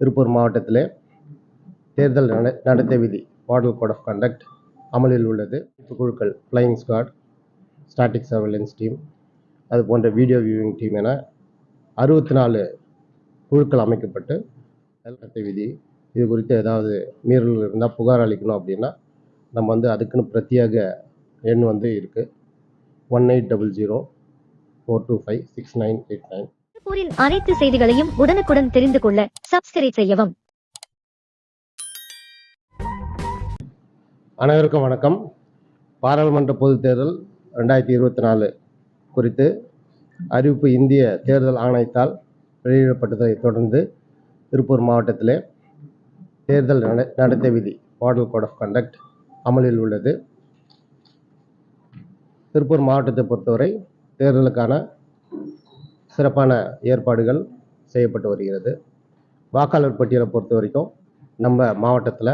திருப்பூர் மாவட்டத்தில் தேர்தல் நட நடத்தை விதி மாடல் கோட் ஆஃப் கண்டக்ட் அமலில் உள்ளது. குழுக்கள் flying squad static surveillance team அது போன்ற வீடியோ வியூவிங் டீம் என அறுபத்தி நாலு குழுக்கள் அமைக்கப்பட்டு நடத்தை விதி இது குறித்து ஏதாவது மீறல் இருந்தால் புகார் அளிக்கணும் அப்படின்னா நம்ம வந்து அதுக்குன்னு பிரத்யேக எண் வந்து இருக்குது one eight double zero four two five six nine eight nine திருப்பூரின் அனைத்து செய்திகளையும் உடனுக்குடன் தெரிந்து கொள்ள சப்ஸ்கிரைப் செய்யவும். அனைவருக்கும் வணக்கம். பாராளுமன்ற பொதுத் தேர்தல் ரெண்டாயிரத்தி இருபத்தி நாலு குறித்து அறிவிப்பு இந்திய தேர்தல் ஆணையத்தால் வெளியிடப்பட்டதைத் தொடர்ந்து திருப்பூர் மாவட்டத்திலே தேர்தல் நட நடத்தை விதி மாடல் கோட் ஆஃப் கண்டக்ட் அமலில் உள்ளது. திருப்பூர் மாவட்டத்தை பொறுத்தவரை தேர்தலுக்கான சிறப்பான ஏற்பாடுகள் செய்யப்பட்டு வருகிறது. வாக்காளர் பட்டியலை பொறுத்த வரைக்கும் நம்ம மாவட்டத்தில்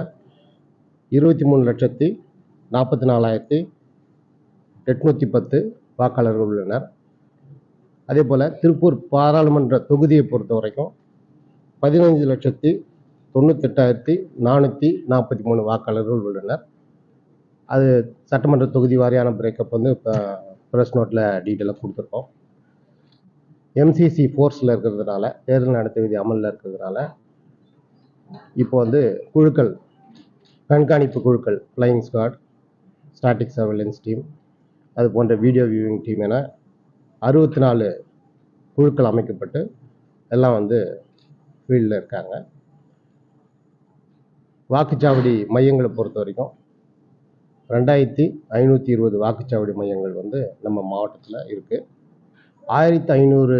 இருபத்தி மூணு லட்சத்தி நாற்பத்தி நாலாயிரத்தி எட்நூற்றி பத்து வாக்காளர்கள் உள்ளனர். அதே போல் திருப்பூர் பாராளுமன்ற தொகுதியை பொறுத்த வரைக்கும் பதினைஞ்சு லட்சத்தி தொண்ணூத்தெட்டாயிரத்தி நானூற்றி நாற்பத்தி மூணு வாக்காளர்கள் உள்ளனர். அது சட்டமன்ற தொகுதி வாரியான பிரேக்கப் வந்து இப்போ ப்ரெஸ் நோட்டில் டீட்டெயிலாக கொடுத்துருக்கோம். எம்சிசி ஃபோர்ஸில் இருக்கிறதுனால தேர்தல் நடத்த விதி அமலில் இருக்கிறதுனால இப்போ வந்து குழுக்கள் கண்காணிப்பு குழுக்கள் flying squad static surveillance team அது போன்ற வீடியோ வியூவிங் டீம் என அறுபத்தி நாலு குழுக்கள் அமைக்கப்பட்டு எல்லாம் வந்து ஃபீல்டில் இருக்காங்க. வாக்குச்சாவடி மையங்களை பொறுத்த வரைக்கும் ரெண்டாயிரத்தி ஐநூற்றி இருபது வாக்குச்சாவடி மையங்கள் வந்து நம்ம மாவட்டத்தில் இருக்குது ஆயிரத்தி ஐநூறு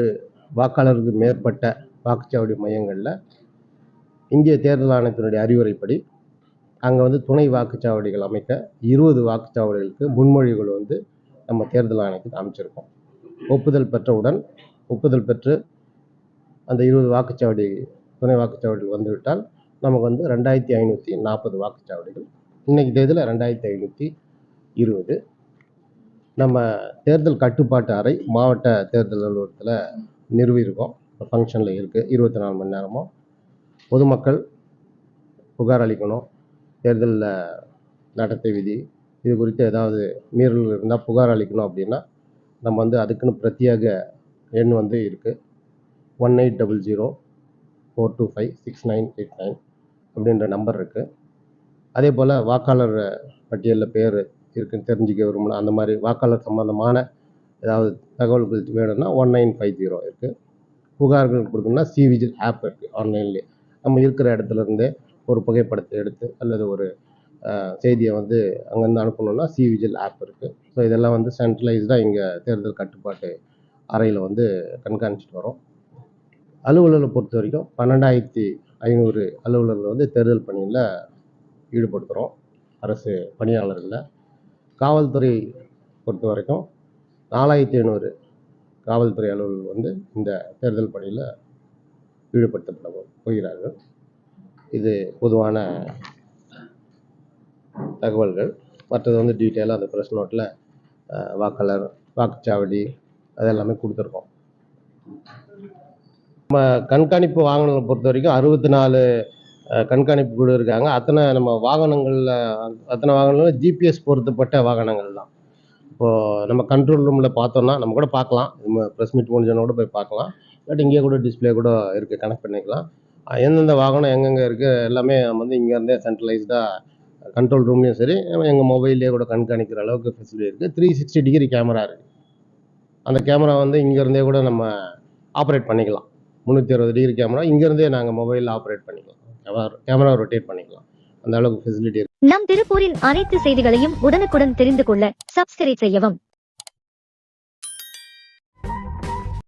வாக்காளருக்கு மேற்பட்ட வாக்குச்சாவடி மையங்களில் இந்திய தேர்தல் ஆணையத்தினுடைய அறிவுரைப்படி அங்கே வந்து துணை வாக்குச்சாவடிகள் அமைக்க இருபது வாக்குச்சாவடிகளுக்கு முன்மொழிவுகள் வந்து நம்ம தேர்தல் ஆணையத்துக்கு அமைச்சிருக்கோம். ஒப்புதல் பெற்றவுடன் ஒப்புதல் பெற்று அந்த இருபது வாக்குச்சாவடி துணை வாக்குச்சாவடிகள் வந்துவிட்டால் நமக்கு வந்து ரெண்டாயிரத்தி ஐநூற்றி நாற்பது வாக்குச்சாவடிகள். இன்றைக்கி தேதியில் ரெண்டாயிரத்தி ஐநூற்றி இருபது. நம்ம தேர்தல் கட்டுப்பாட்டு அறை மாவட்ட தேர்தல் அலுவலகத்தில் நிறுவியிருக்கோம். ஃபங்க்ஷனில் இருக்குது இருபத்தி நாலு மணி நேரமும் பொதுமக்கள் புகார் அளிக்கணும். தேர்தலில் நடத்தை விதி இது குறித்து ஏதாவது மீறல் இருந்தால் புகார் அளிக்கணும் அப்படின்னா நம்ம வந்து அதுக்குன்னு பிரத்யேக எண் வந்து இருக்குது one eight double zero four two five six nine eight nine அப்படின்ற நம்பர் இருக்குது அதே போல் வாக்காளர் பட்டியலில் பேர் இருக்குன்னு தெரிஞ்சுக்க விரும்பணும் அந்த மாதிரி வாக்காளர் சம்மந்தமான ஏதாவது தகவல்கள் வேணும்னா ஒன் நைன் ஃபைவ் ஜீரோ இருக்குது புகார்கள் கொடுக்கணும்னா சிவிஜில் ஆப் இருக்குது ஆன்லைன்லேயே நம்ம இருக்கிற இடத்துலருந்தே ஒரு புகைப்படத்தை எடுத்து அல்லது ஒரு செய்தியை வந்து அங்கேருந்து அனுப்பணும்னா சிவிஜில் ஆப் இருக்குது ஸோ இதெல்லாம் வந்து சென்ட்ரலைஸ்டாக இங்கே தேர்தல் கட்டுப்பாட்டு அறையில் வந்து கண்காணிச்சிட்டு வரோம். அலுவலர்களை பொறுத்த வரைக்கும் பன்னெண்டாயிரத்தி ஐநூறு அலுவலர்கள் வந்து தேர்தல் பணியில் ஈடுபடுத்துகிறோம் அரசு பணியாளர்களில் காவல்துறை பொறுத்த வரைக்கும் நாலாயிரத்தி ஐநூறு காவல்துறை அலுவலர்கள் வந்து இந்த தேர்தல் பணியில் ஈடுபடுத்தப்பட போகிறார்கள். இது பொதுவான தகவல்கள். மற்றது வந்து டீட்டெயிலாக அந்த ப்ரெஸ் நோட்டில் வாக்காளர் வாக்குச்சாவடி அதெல்லாமே கொடுத்துருக்கோம். நம்ம கண்காணிப்பு வாகனங்களை பொறுத்த வரைக்கும் அறுபத்தி நாலு கண்காணிப்பு குழு இருக்காங்க. அத்தனை நம்ம வாகனங்களில் அத்தனை வாகனங்களும் ஜிபிஎஸ் பொருத்தப்பட்ட வாகனங்கள் தான். இப்போது நம்ம கண்ட்ரோல் ரூமில் பார்த்தோன்னா நம்ம கூட பார்க்கலாம். நம்ம ப்ரெஸ் மீட் முடிஞ்சோன்னா கூட போய் பார்க்கலாம். பட் இங்கே கூட டிஸ்ப்ளே கூட இருக்குது கனெக்ட் பண்ணிக்கலாம். எந்தெந்த வாகனம் எங்கெங்கே இருக்குது எல்லாமே நம்ம வந்து இங்கேருந்தே சென்ட்ரலைஸ்டாக கண்ட்ரோல் ரூம்லேயும் சரி எங்கள் மொபைல்லேயே கூட கண்காணிக்கிற அளவுக்கு ஃபெசிலிட்டி இருக்குது த்ரீ சிக்ஸ்டி டிகிரி கேமரா இருக்குது அந்த கேமரா வந்து இங்கேருந்தே கூட நம்ம ஆப்ரேட் பண்ணிக்கலாம். முந்நூற்றி அறுபது டிகிரி கேமரா இங்கேருந்தே நாங்கள் மொபைலில் ஆப்ரேட் பண்ணிக்கலாம். கேமரா ரொட்டேட் பண்ணிக்கலாம். அந்த அளவுக்கு ஃபெசிலிட்டி இருக்குது நம் திருப்பூரின் அனைத்து செய்திகளையும் உடனுக்குடன் தெரிந்து கொள்ள சப்ஸ்கிரைப் செய்யவும்.